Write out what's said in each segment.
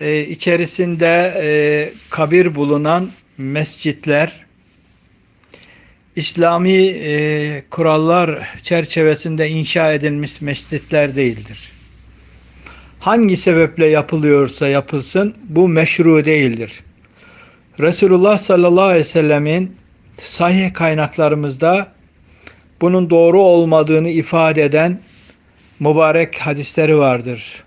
e, içerisinde e, kabir bulunan mescitler İslami e, kurallar çerçevesinde inşa edilmiş mescitler değildir. Hangi sebeple yapılıyorsa yapılsın bu meşru değildir. Resulullah sallallahu aleyhi ve sellemin sahih kaynaklarımızda bunun doğru olmadığını ifade eden mübarek hadisleri vardır.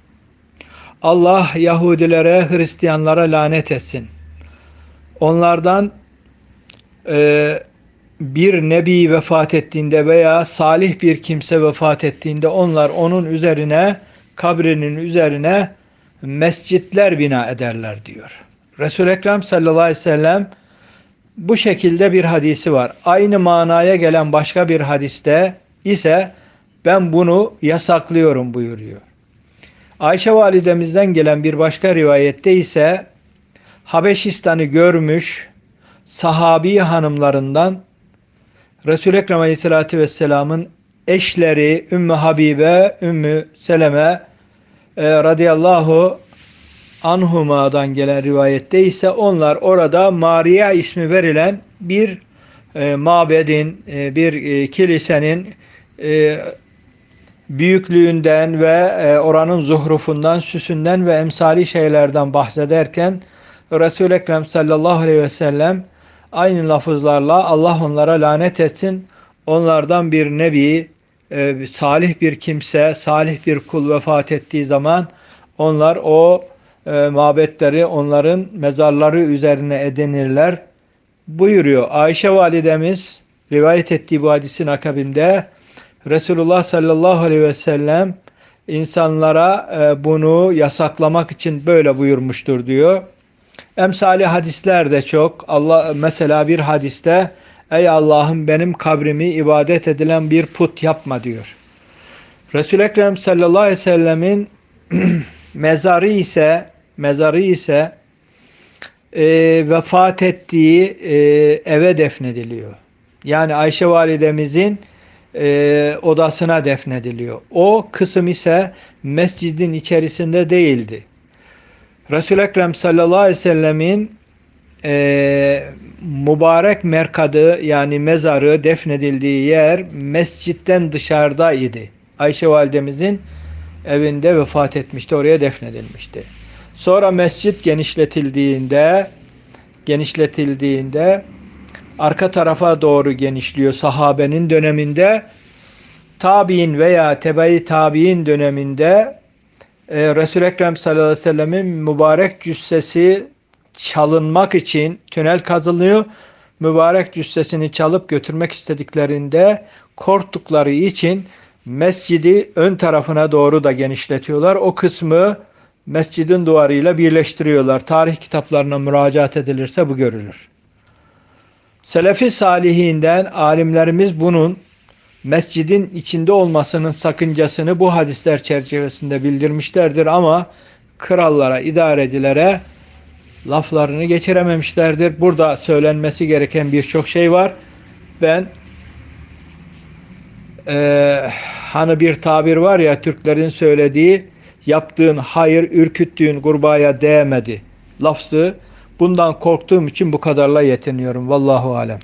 Allah Yahudilere, Hristiyanlara lanet etsin. Onlardan e, bir nebi vefat ettiğinde veya salih bir kimse vefat ettiğinde onlar onun üzerine, kabrinin üzerine mescitler bina ederler diyor. Resul-i Ekrem sallallahu aleyhi ve sellem bu şekilde bir hadisi var. Aynı manaya gelen başka bir hadiste ise ben bunu yasaklıyorum buyuruyor. Ayşe validemizden gelen bir başka rivayette ise Habeşistan'ı görmüş sahabi hanımlarından Resul-i Ekrem Aleyhisselatü Vesselam'ın eşleri Ümmü Habibe, Ümmü Seleme e, radıyallahu anhuma'dan gelen rivayette ise onlar orada Maria ismi verilen bir e, mabedin, e, bir e, kilisenin e, büyüklüğünden ve e, oranın zuhrufundan, süsünden ve emsali şeylerden bahsederken Resul-i Ekrem sallallahu aleyhi ve sellem aynı lafızlarla Allah onlara lanet etsin. Onlardan bir nebi, e, salih bir kimse, salih bir kul vefat ettiği zaman onlar o e, mabetleri onların mezarları üzerine edinirler buyuruyor. Ayşe validemiz rivayet ettiği bu hadisin akabinde Resulullah sallallahu aleyhi ve sellem insanlara e, bunu yasaklamak için böyle buyurmuştur diyor. Emsali hadisler de çok. Allah mesela bir hadiste ey Allah'ım benim kabrimi ibadet edilen bir put yapma diyor. Resul-i Ekrem sallallahu aleyhi ve sellemin mezarı ise mezarı ise e, vefat ettiği e, eve defnediliyor. Yani Ayşe validemizin e, odasına defnediliyor. O kısım ise mescidin içerisinde değildi. Resul-i Ekrem sallallahu aleyhi ve sellemin e, mübarek merkadı yani mezarı defnedildiği yer mescitten dışarıdaydı. Ayşe validemizin evinde vefat etmişti. Oraya defnedilmişti. Sonra mescit genişletildiğinde genişletildiğinde arka tarafa doğru genişliyor sahabenin döneminde tabi'in veya tebe-i tabi'in döneminde e, Resul-i Ekrem sallallahu aleyhi ve sellemin mübarek cüssesi çalınmak için tünel kazılıyor. Mübarek cüssesini çalıp götürmek istediklerinde korktukları için mescidi ön tarafına doğru da genişletiyorlar. O kısmı mescidin duvarıyla birleştiriyorlar. Tarih kitaplarına müracaat edilirse bu görülür. Selefi salihinden alimlerimiz bunun mescidin içinde olmasının sakıncasını bu hadisler çerçevesinde bildirmişlerdir ama krallara, idarecilere laflarını geçirememişlerdir. Burada söylenmesi gereken birçok şey var. Ben e, hani bir tabir var ya Türklerin söylediği yaptığın hayır ürküttüğün kurbağaya değmedi lafzı bundan korktuğum için bu kadarla yetiniyorum. Vallahu alem.